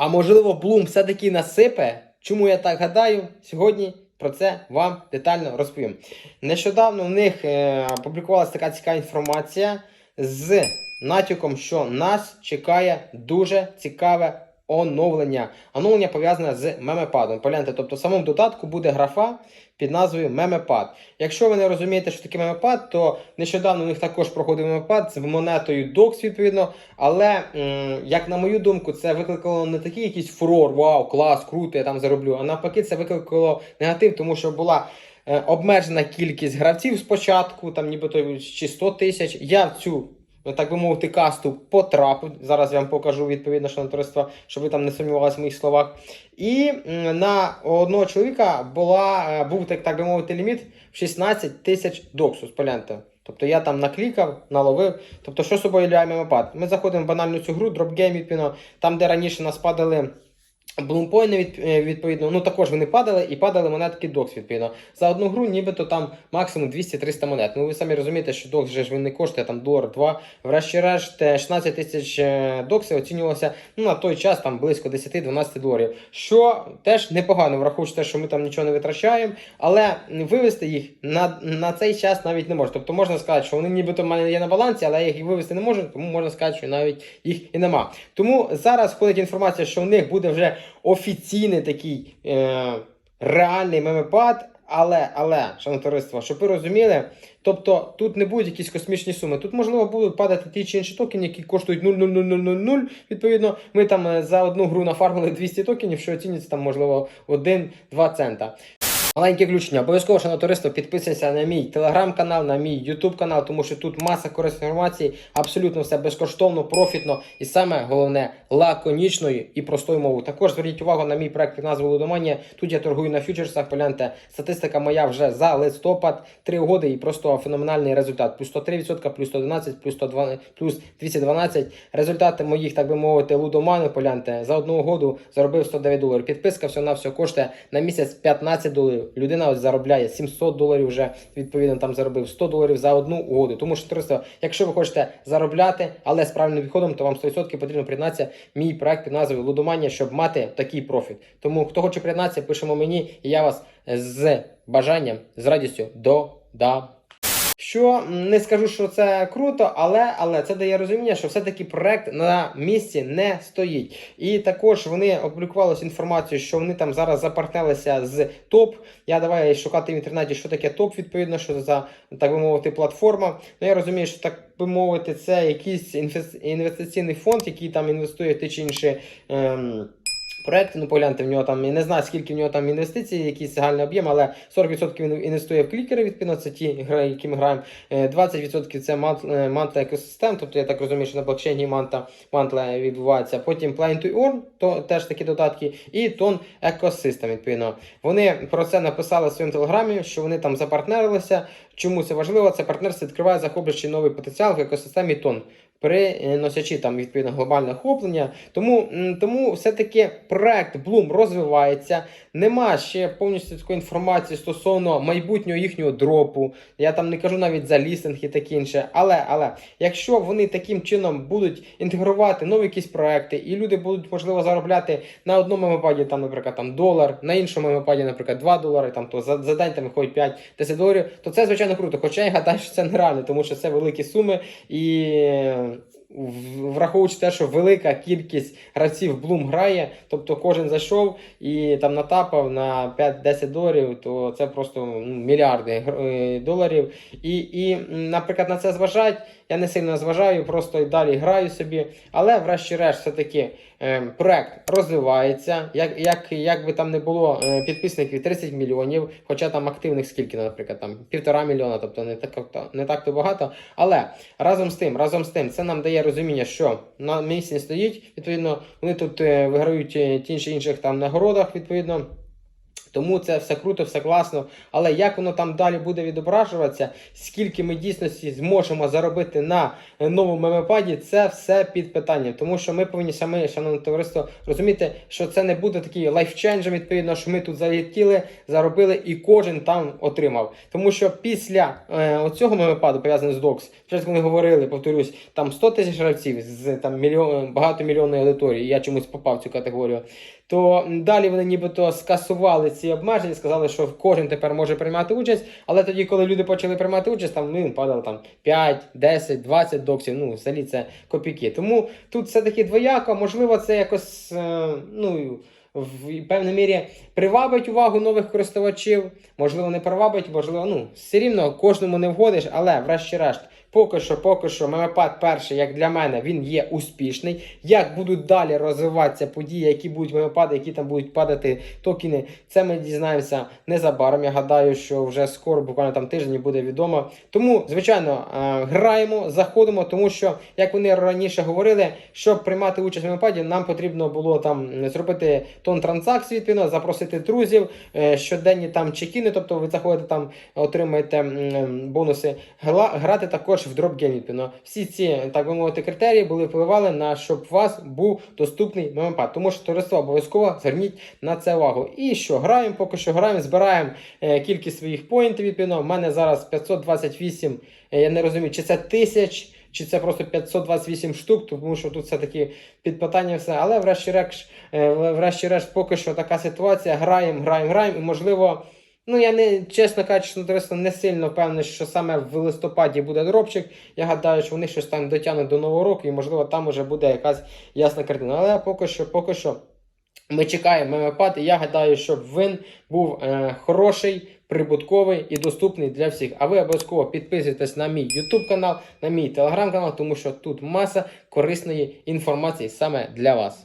А можливо, Блум все-таки насипе? Чому я так гадаю? Сьогодні про це вам детально розповім. Нещодавно в них е, опублікувалася така цікава інформація з натяком, що нас чекає дуже цікаве оновлення. Оновлення пов'язане з мемепадом. Погляньте, тобто в самому додатку буде графа під назвою Мемепад. Якщо ви не розумієте, що таке мемепад, то нещодавно у них також проходив мемепад з монетою DOX, відповідно. Але, як на мою думку, це викликало не такий якийсь фурор, вау, клас, круто, я там зароблю. А навпаки, це викликало негатив, тому що була. е, Обмежена кількість гравців спочатку, там нібито чи 100 тисяч. Я в цю, так би мовити, касту потрапив. Зараз я вам покажу відповідно, що товариство, щоб ви там не сумнівалися в моїх словах. І на одного чоловіка була, е, був так, так би мовити, ліміт в 16 тисяч доксу з полянти. Тобто я там наклікав, наловив. Тобто, що собою являє мемопад? Ми заходимо в банальну цю гру, дропгейм, відповідно, там, де раніше нас падали. Блумпойни е, відповідно, ну також вони падали і падали монетки докс, відповідно. За одну гру нібито там максимум 200-300 монет. Ну ви самі розумієте, що докс вже ж він не коштує там долар 2. Врешті-решт е, 16 тисяч е, доксів оцінювалося ну, на той час там близько 10-12 доларів. Що теж непогано, враховуючи те, що ми там нічого не витрачаємо, але вивести їх на, на цей час навіть не можна. Тобто можна сказати, що вони нібито в є на балансі, але їх вивести не можу, тому можна сказати, що навіть їх і нема. Тому зараз ходить інформація, що в них буде вже офіційний такий е, реальний мемепад. Але, але, шановне товариство, щоб ви розуміли, тобто тут не будуть якісь космічні суми. Тут можливо будуть падати ті чи інші токени, які коштують 0,0000. Відповідно, ми там е, за одну гру нафармили 200 токенів, що оцінюється там, можливо, 1-2 цента. Маленьке включення. Обов'язково, шановне товариство, підписуйся на мій телеграм-канал, на мій ютуб канал, тому що тут маса корисної інформації, абсолютно все безкоштовно, профітно і саме головне лаконічною і простою мовою. Також зверніть увагу на мій проект під назвою Лудоманія. Тут я торгую на фьючерсах. Погляньте, статистика моя вже за листопад, три угоди і просто феноменальний результат. Плюс 103%, плюс 111, плюс 102, плюс 212. Результати моїх, так би мовити, лудоманів, погляньте, за одну угоду заробив 109 доларів. Підписка все на все коштує на місяць 15 доларів. Людина ось заробляє 700 доларів вже відповідно там заробив 100 доларів за одну угоду. Тому що товариство, якщо ви хочете заробляти, але з правильним відходом, то вам 100% потрібно приєднатися мій проект під назвою Лудоманія, щоб мати такий профіт. Тому хто хоче приєднатися, пишемо мені, і я вас з бажанням, з радістю додам. Що не скажу, що це круто, але, але це дає розуміння, що все-таки проект на місці не стоїть. І також вони опублікували інформацію, що вони там зараз запартнелися з топ. Я давай шукати в інтернеті, що таке топ, відповідно, що за так би мовити платформа. Ну я розумію, що так би мовити, це якийсь інвестиційний фонд, який там інвестує в ті чи інші. Ем... Проекти, ну погляньте, в нього там, я не знаю, скільки в нього там інвестицій, якийсь загальний об'єм, але 40% він інвестує в клікери, відповідно, це ті гри, які ми граємо. Е, 20% це мантла, е, мантла екосистем, тобто я так розумію, що на блокчейні манта, мантла відбувається. Потім Plane to Earn, то теж такі додатки, і Tone Ecosystem, відповідно. Вони про це написали в своєму телеграмі, що вони там запартнерилися. Чому це важливо? Це партнерство відкриває захоплюючий новий потенціал в екосистемі Тон. При носячі там відповідно глобальне охоплення. Тому, тому все-таки проект Bloom розвивається. Нема ще повністю такої інформації стосовно майбутнього їхнього дропу. Я там не кажу навіть за лістинг і таке інше. Але, але якщо вони таким чином будуть інтегрувати нові якісь проекти, і люди будуть можливо заробляти на одному мемопаді, там, наприклад, там долар, на іншому мемопаді, наприклад, 2 долари, там то за, за день там виходить 5-10 доларів, то це звичайно круто. Хоча я гадаю, що це нереально, тому що це великі суми і. Враховуючи те, що велика кількість гравців Блум грає, тобто кожен зайшов і там натапав на 5-10 доларів, то це просто ну, мільярди е, доларів. І, і, наприклад, на це зважать. Я не сильно зважаю, просто і далі граю собі. Але, врешті-решт, все-таки е, проект розвивається. Як, як, як би там не було е, підписників 30 мільйонів, хоча там активних скільки, наприклад, там півтора мільйона, тобто не так, не так то багато. Але разом з тим, разом з тим, це нам дає розуміння, що на місці стоїть. Відповідно, вони тут е, виграють е, ті інших там нагородах, відповідно. Тому це все круто, все класно. Але як воно там далі буде відображуватися, скільки ми дійсності зможемо заробити на е, новому мемопаді, це все під питанням. Тому що ми повинні саме, шановне товариство, розуміти, що це не буде такий лайфченджем, відповідно, що ми тут залетіли, заробили і кожен там отримав. Тому що після е, оцього мемопаду, пов'язаного з Docs, спочатку ми говорили, повторюсь, там 100 тисяч гравців з там мільйон багатомільйонної аудиторії. Я чомусь попав в цю категорію. То далі вони нібито скасували ці обмеження, сказали, що кожен тепер може приймати участь. Але тоді, коли люди почали приймати участь, там ну, падало там 5, 10, 20 доксів. Ну, взагалі це копійки. Тому тут все таки двояко. Можливо, це якось е, ну. В певній мірі привабить увагу нових користувачів, можливо, не привабить, можливо, ну все рівно кожному не вгодиш, але врешті-решт, поки що, поки що, мемопад перший, як для мене, він є успішний. Як будуть далі розвиватися події, які будуть мемопади, які там будуть падати токени, це ми дізнаємося незабаром. Я гадаю, що вже скоро, буквально там тиждень буде відомо. Тому, звичайно, е, граємо, заходимо, тому що, як вони раніше говорили, щоб приймати участь в мемопаді, нам потрібно було там зробити тон транзакцій, відповідно, запросити друзів, е, щоденні там чекіни, тобто ви заходите там, отримаєте бонуси, грати також в дропгейм, відповідно. Всі ці, так би мовити, критерії були впливали на щоб у вас був доступний мемопад. Тому що товариство обов'язково зверніть на це увагу. І що граємо, поки що граємо, збираємо е, кількість своїх поінтів, відповідно. У мене зараз 528, е, я не розумію, чи це тисяч. Чи це просто 528 штук, тому що тут все-таки під питання все. Але врешті-решт, е, врешті-решт, поки що така ситуація. Граємо, граємо, граємо. І можливо, ну я не чесно кажучи, товариство, не сильно впевнений, що саме в листопаді буде дропчик. Я гадаю, що вони щось там дотягнуть до нового року, і можливо там уже буде якась ясна картина. Але поки що, поки що. Ми чекаємо мемопад, і я гадаю, щоб він був е, хороший, прибутковий і доступний для всіх. А ви обов'язково підписуйтесь на мій YouTube канал, на мій телеграм канал, тому що тут маса корисної інформації саме для вас.